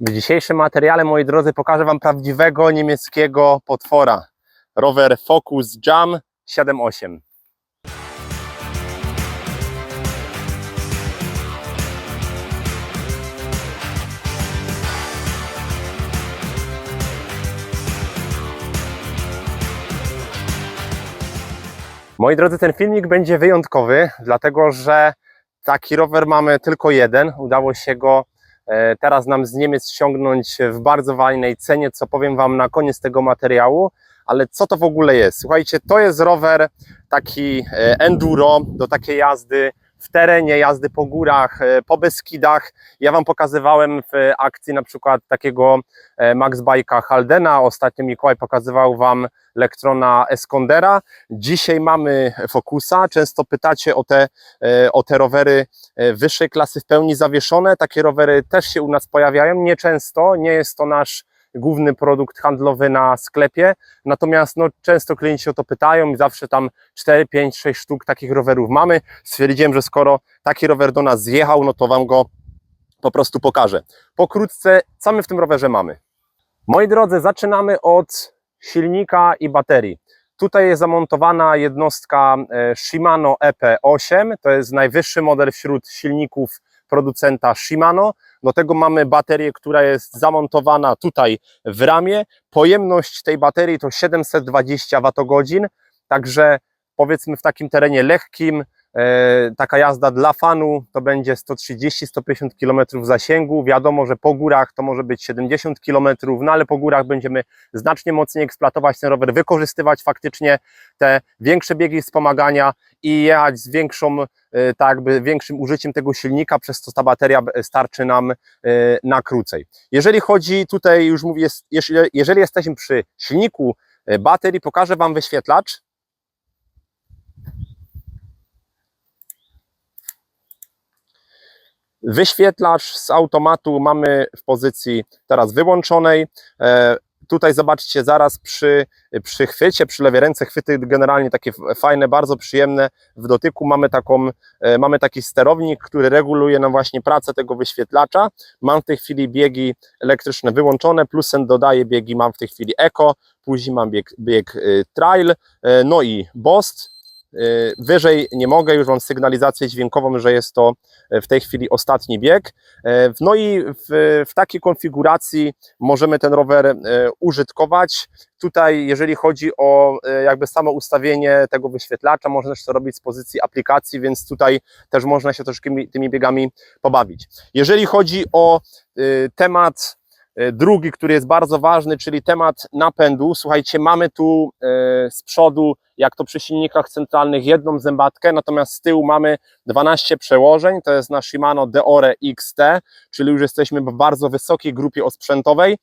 W dzisiejszym materiale, moi drodzy, pokażę Wam prawdziwego niemieckiego potwora. Rower Focus Jam 7.8. Moi drodzy, ten filmik będzie wyjątkowy, dlatego że taki rower mamy tylko jeden. Udało się go teraz nam z Niemiec ściągnąć w bardzo fajnej cenie, co powiem Wam na koniec tego materiału. Ale co to w ogóle jest? Słuchajcie, to jest rower taki e, enduro do takiej jazdy w terenie, jazdy po górach, e, po Beskidach. Ja Wam pokazywałem w akcji na przykład takiego e, Max Bike'a Haldena. Ostatnio Mikołaj pokazywał Wam Lektrona Escondera. Dzisiaj mamy Focusa. Często pytacie o te, e, o te rowery wyższej klasy w pełni zawieszone. Takie rowery też się u nas pojawiają. Nieczęsto, nie jest to nasz główny produkt handlowy na sklepie. Natomiast no, często klienci o to pytają i zawsze tam 4, 5, 6 sztuk takich rowerów mamy. Stwierdziłem, że skoro taki rower do nas zjechał, no to Wam go po prostu pokażę. Pokrótce, co my w tym rowerze mamy? Moi drodzy, zaczynamy od silnika i baterii. Tutaj jest zamontowana jednostka e, Shimano EP8, to jest najwyższy model wśród silników producenta Shimano. Do tego mamy baterię, która jest zamontowana tutaj w ramie. Pojemność tej baterii to 720 Wh, także powiedzmy w takim terenie lekkim, taka jazda dla fanu to będzie 130-150 km zasięgu. Wiadomo, że po górach to może być 70 km, no ale po górach będziemy znacznie mocniej eksploatować ten rower, wykorzystywać faktycznie te większe biegi wspomagania i jechać z większą, e, tak jakby większym użyciem tego silnika, przez co ta bateria starczy nam e, na krócej. Jeżeli chodzi tutaj, już mówię, jeżeli, jesteśmy przy silniku e, baterii, pokażę Wam wyświetlacz. Wyświetlacz z automatu mamy w pozycji teraz wyłączonej. E, Tutaj zobaczcie, zaraz przy, przy chwycie, przy lewej ręce, chwyty generalnie takie fajne, bardzo przyjemne w dotyku. Mamy, taką, e, mamy taki sterownik, który reguluje nam właśnie pracę tego wyświetlacza. Mam w tej chwili biegi elektryczne wyłączone, plusem dodaję biegi, mam w tej chwili Eco, później mam bieg, bieg y, Trail, e, no i Bost. Y, Wyżej nie mogę, już mam sygnalizację dźwiękową, że jest to e, w tej chwili ostatni bieg. E, No i w, w takiej konfiguracji możemy ten rower użytkować. Tutaj, jeżeli chodzi o jakby samo ustawienie tego wyświetlacza, można też to robić z pozycji aplikacji, więc tutaj też można się troszkę mi- tymi biegami pobawić. Jeżeli chodzi o y, temat drugi, który jest bardzo ważny, czyli temat napędu. Słuchajcie, mamy tu e, z przodu, jak to przy silnikach centralnych, jedną zębatkę, natomiast z tyłu mamy 12 przełożeń. To jest na Shimano Deore XT, czyli już jesteśmy w bardzo wysokiej grupie osprzętowej.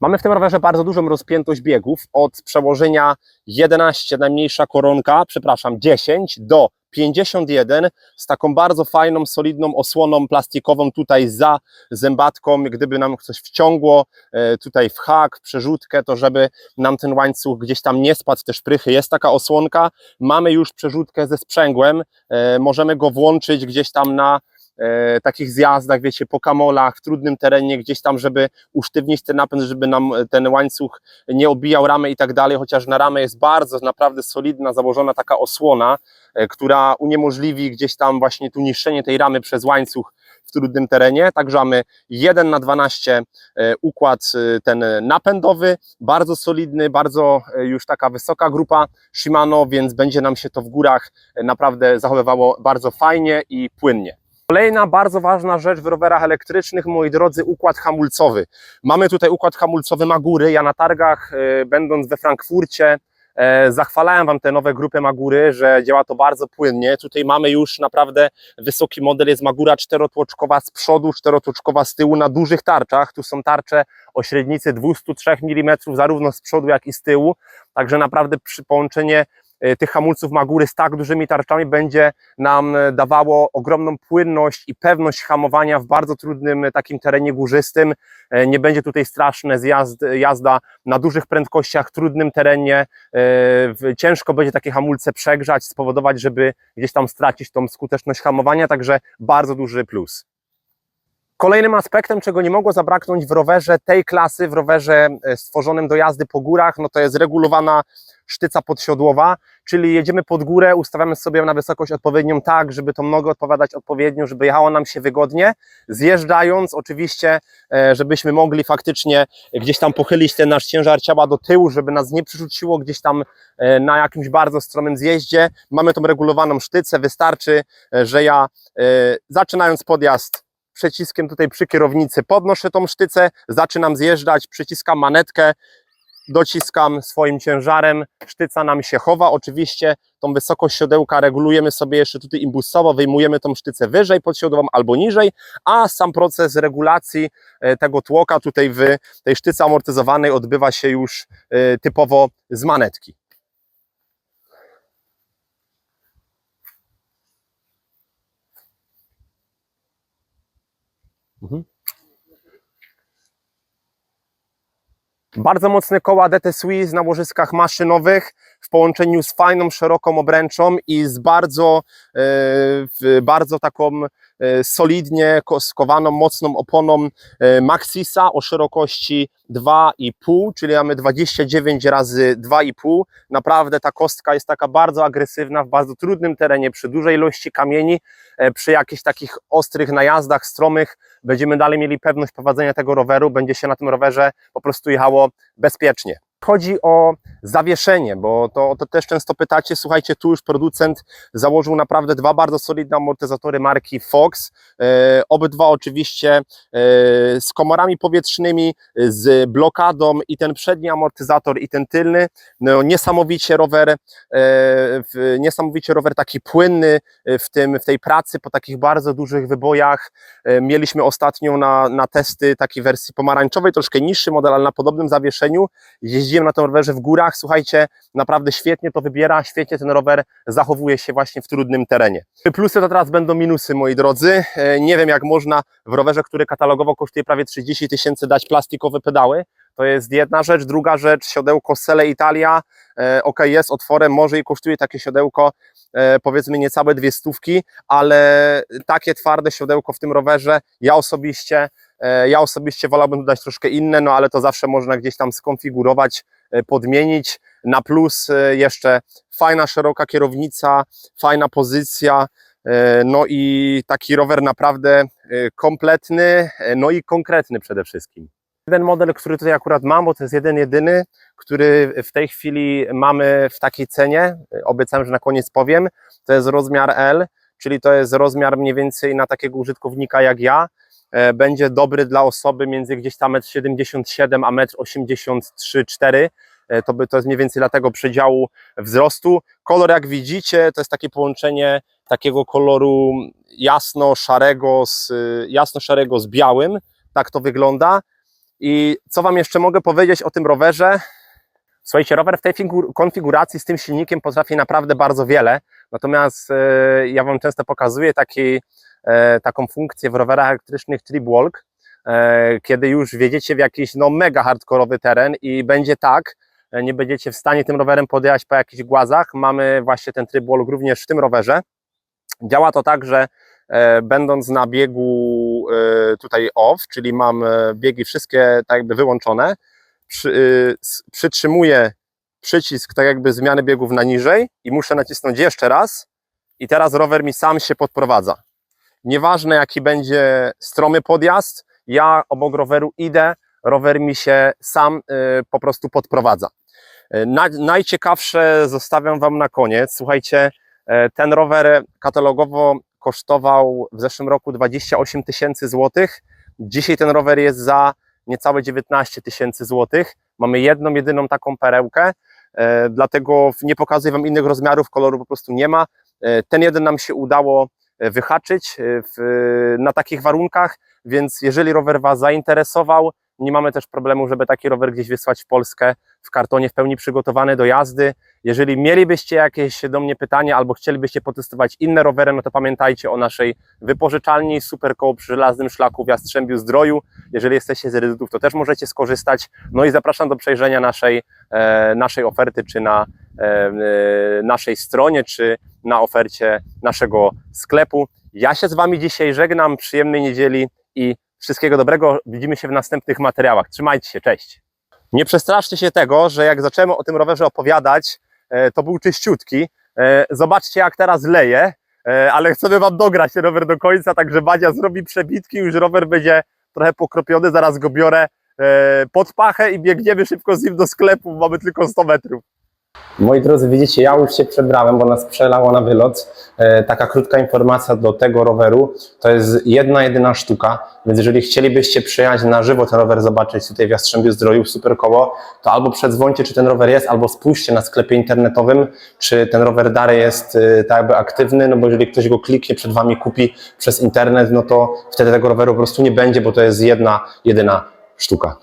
Mamy w tym rowerze bardzo dużą rozpiętość biegów, od przełożenia 11, najmniejsza koronka, przepraszam, 10 do 51 z taką bardzo fajną, solidną osłoną plastikową tutaj za zębatką, gdyby nam coś wciągło e, tutaj w hak, w przerzutkę, to żeby nam ten łańcuch gdzieś tam nie spadł, te szprychy, jest taka osłonka, mamy już przerzutkę ze sprzęgłem, e, możemy go włączyć gdzieś tam na e, takich zjazdach, wiecie, po kamolach, w trudnym terenie, gdzieś tam, żeby usztywnić ten napęd, żeby nam e, ten łańcuch nie obijał ramy i tak dalej, chociaż na ramę jest bardzo naprawdę solidna, założona taka osłona, e, która uniemożliwi gdzieś tam właśnie tu niszczenie tej ramy przez łańcuch w trudnym terenie. Także mamy 1 na 12 e, układ e, ten napędowy, bardzo solidny, bardzo już taka wysoka grupa Shimano, więc będzie nam się to w górach naprawdę zachowywało bardzo fajnie i płynnie. Kolejna bardzo ważna rzecz w rowerach elektrycznych, moi drodzy, układ hamulcowy. Mamy tutaj układ hamulcowy Magury. Ja na targach, e, będąc we Frankfurcie, e, zachwalałem Wam te nowe grupy Magury, że działa to bardzo płynnie. Tutaj mamy już naprawdę wysoki model, jest Magura czterotłoczkowa z przodu, czterotłoczkowa z tyłu na dużych tarczach. Tu są tarcze o średnicy 203 mm zarówno z przodu, jak i z tyłu. Także naprawdę przy połączenie tych hamulców Magury z tak dużymi tarczami będzie nam e, dawało ogromną płynność i pewność hamowania w bardzo trudnym e, takim terenie górzystym. E, Nie będzie tutaj straszne zjazd, jazda na dużych prędkościach, trudnym terenie. E, Ciężko będzie takie hamulce przegrzać, spowodować, żeby gdzieś tam stracić tą skuteczność hamowania, także bardzo duży plus. Kolejnym aspektem, czego nie mogło zabraknąć w rowerze tej klasy, w rowerze e, stworzonym do jazdy po górach, no to jest regulowana sztyca podsiodłowa, czyli jedziemy pod górę, ustawiamy sobie na wysokość odpowiednią tak, żeby to nogę odpowiadać odpowiednio, żeby jechało nam się wygodnie. Zjeżdżając, oczywiście, e, żebyśmy mogli faktycznie gdzieś tam pochylić ten nasz ciężar ciała do tyłu, żeby nas nie przerzuciło gdzieś tam e, na jakimś bardzo stromym zjeździe. Mamy tą regulowaną sztycę, wystarczy, e, że ja zaczynając podjazd przyciskiem tutaj przy kierownicy podnoszę tą sztycę, zaczynam zjeżdżać, przyciskam manetkę, dociskam swoim ciężarem, sztyca nam się chowa, oczywiście tą wysokość siodełka regulujemy sobie jeszcze tutaj imbusowo, wyjmujemy tą sztycę wyżej pod siodłą albo niżej, a sam proces regulacji e, tego tłoka tutaj w tej sztyce amortyzowanej odbywa się już e, typowo z manetki. Mhm. Bardzo mocne koła DT Swiss na łożyskach maszynowych w połączeniu z fajną, szeroką obręczą i z bardzo, e, bardzo taką e, solidnie skowaną, mocną oponą e, Maxisa o szerokości 2,5, czyli mamy 29 razy 2,5. Naprawdę ta kostka jest taka bardzo agresywna w bardzo trudnym terenie, przy dużej ilości kamieni, przy jakichś takich ostrych najazdach, stromych. Będziemy dalej mieli pewność prowadzenia tego roweru, będzie się na tym rowerze po prostu jechało bezpiecznie. Chodzi o zawieszenie, bo to, to też często pytacie, słuchajcie, tu już producent założył naprawdę dwa bardzo solidne amortyzatory marki Fox, e, obydwa oczywiście e, z komorami powietrznymi, z blokadą i ten przedni amortyzator i ten tylny, no, niesamowicie rower, e, niesamowicie rower taki płynny w, tym, w tej pracy po takich bardzo dużych wybojach, e, mieliśmy ostatnio na, na testy takiej wersji pomarańczowej, troszkę niższy model, ale na podobnym zawieszeniu, jeździłem na tym rowerze w górach, słuchajcie, naprawdę świetnie to wybiera, świetnie ten rower zachowuje się właśnie w trudnym terenie. Plusy to teraz będą minusy, moi drodzy. E, nie wiem, jak można w rowerze, który katalogowo kosztuje prawie 30 tysięcy, dać plastikowe pedały. To jest jedna rzecz. Druga rzecz, siodełko Sele Italia, e, ok, jest otworem, może i kosztuje takie siodełko e, powiedzmy niecałe dwie stówki, ale takie twarde siodełko w tym rowerze, ja osobiście ja osobiście wolałbym dodać troszkę inne, no ale to zawsze można gdzieś tam skonfigurować, e, podmienić. Na plus e, jeszcze fajna, szeroka kierownica, fajna pozycja, no i taki rower naprawdę kompletny, no i konkretny przede wszystkim. Jeden model, który tutaj akurat mam, bo to jest jeden jedyny, który w tej chwili mamy w takiej cenie, obiecałem, że na koniec powiem, to jest rozmiar L, czyli to jest rozmiar mniej więcej na takiego użytkownika jak ja, E, będzie dobry dla osoby między gdzieś tam 1,77 m a 1,83-4 m. E, to, by, to jest mniej więcej dla tego przedziału wzrostu. Kolor jak widzicie to jest takie połączenie takiego koloru jasno-szarego z, jasno-szarego z białym. Tak to wygląda. I co Wam jeszcze mogę powiedzieć o tym rowerze? Słuchajcie, rower w tej konfiguracji z tym silnikiem potrafi naprawdę bardzo wiele. Natomiast e, ja Wam często pokazuję taki E, taką funkcję w rowerach elektrycznych trip walk, e, kiedy już wjedziecie w jakiś no, mega hardkorowy teren i będzie tak, e, nie będziecie w stanie tym rowerem podjechać po jakichś głazach. Mamy właśnie ten tryb walk również w tym rowerze. Działa to tak, że będąc na biegu tutaj off, czyli mam biegi wszystkie tak jakby wyłączone, przy, przytrzymuję przycisk tak jakby zmiany biegów na niżej i muszę nacisnąć jeszcze raz i teraz rower mi sam się podprowadza. Nieważne jaki będzie stromy podjazd, ja obok roweru idę, rower mi się sam y, po prostu podprowadza. Y, na, najciekawsze zostawiam Wam na koniec. Słuchajcie, y, ten rower katalogowo kosztował w zeszłym roku 28 tysięcy złotych. Dzisiaj ten rower jest za niecałe 19 tysięcy złotych. Mamy jedną, jedyną taką perełkę, dlatego nie pokazuję Wam innych rozmiarów, koloru po prostu nie ma. Ten jeden nam się udało wyhaczyć e, w, na takich warunkach, więc jeżeli rower Was zainteresował, nie mamy też problemu, żeby taki rower gdzieś wysłać w Polskę w kartonie w pełni przygotowany do jazdy. Jeżeli mielibyście jakieś do mnie pytania albo chcielibyście potestować inne rowery, no to pamiętajcie o naszej wypożyczalni Superkoło przy Żelaznym Szlaku w Jastrzębiu Zdroju. Jeżeli jesteście z Redytów, to też możecie skorzystać. No i zapraszam do przejrzenia naszej, e, naszej oferty, czy na e, e, naszej stronie, czy na ofercie naszego sklepu. Ja się z Wami dzisiaj żegnam, przyjemnej niedzieli i Wszystkiego dobrego. Widzimy się w następnych materiałach. Trzymajcie się, cześć. Nie przestraszcie się tego, że jak zaczęemy o tym rowerze opowiadać, e, to był czyściutki. E, Zobaczcie, jak teraz leje, e, ale chcemy Wam dograć ten rower do końca, także Badzia zrobi przebitki, już rower będzie trochę pokropiony, zaraz go biorę pod pachę i biegniemy szybko z nim do sklepu, mamy tylko 100 metrów. Moi drodzy, widzicie, ja już się przebrałem, bo nas przelało na wylot. E, taka krótka informacja do tego roweru. To jest jedna, jedyna sztuka, więc jeżeli chcielibyście przyjechać na żywo ten rower zobaczyć tutaj w Jastrzębiu Zdroju, w super koło, to albo przedzwońcie, czy ten rower jest, albo spójrzcie na sklepie internetowym, czy ten rower dalej jest e, tak jakby aktywny, no bo jeżeli ktoś go kliknie, przed Wami kupi przez internet, no to wtedy tego roweru po prostu nie będzie, bo to jest jedna, jedyna sztuka.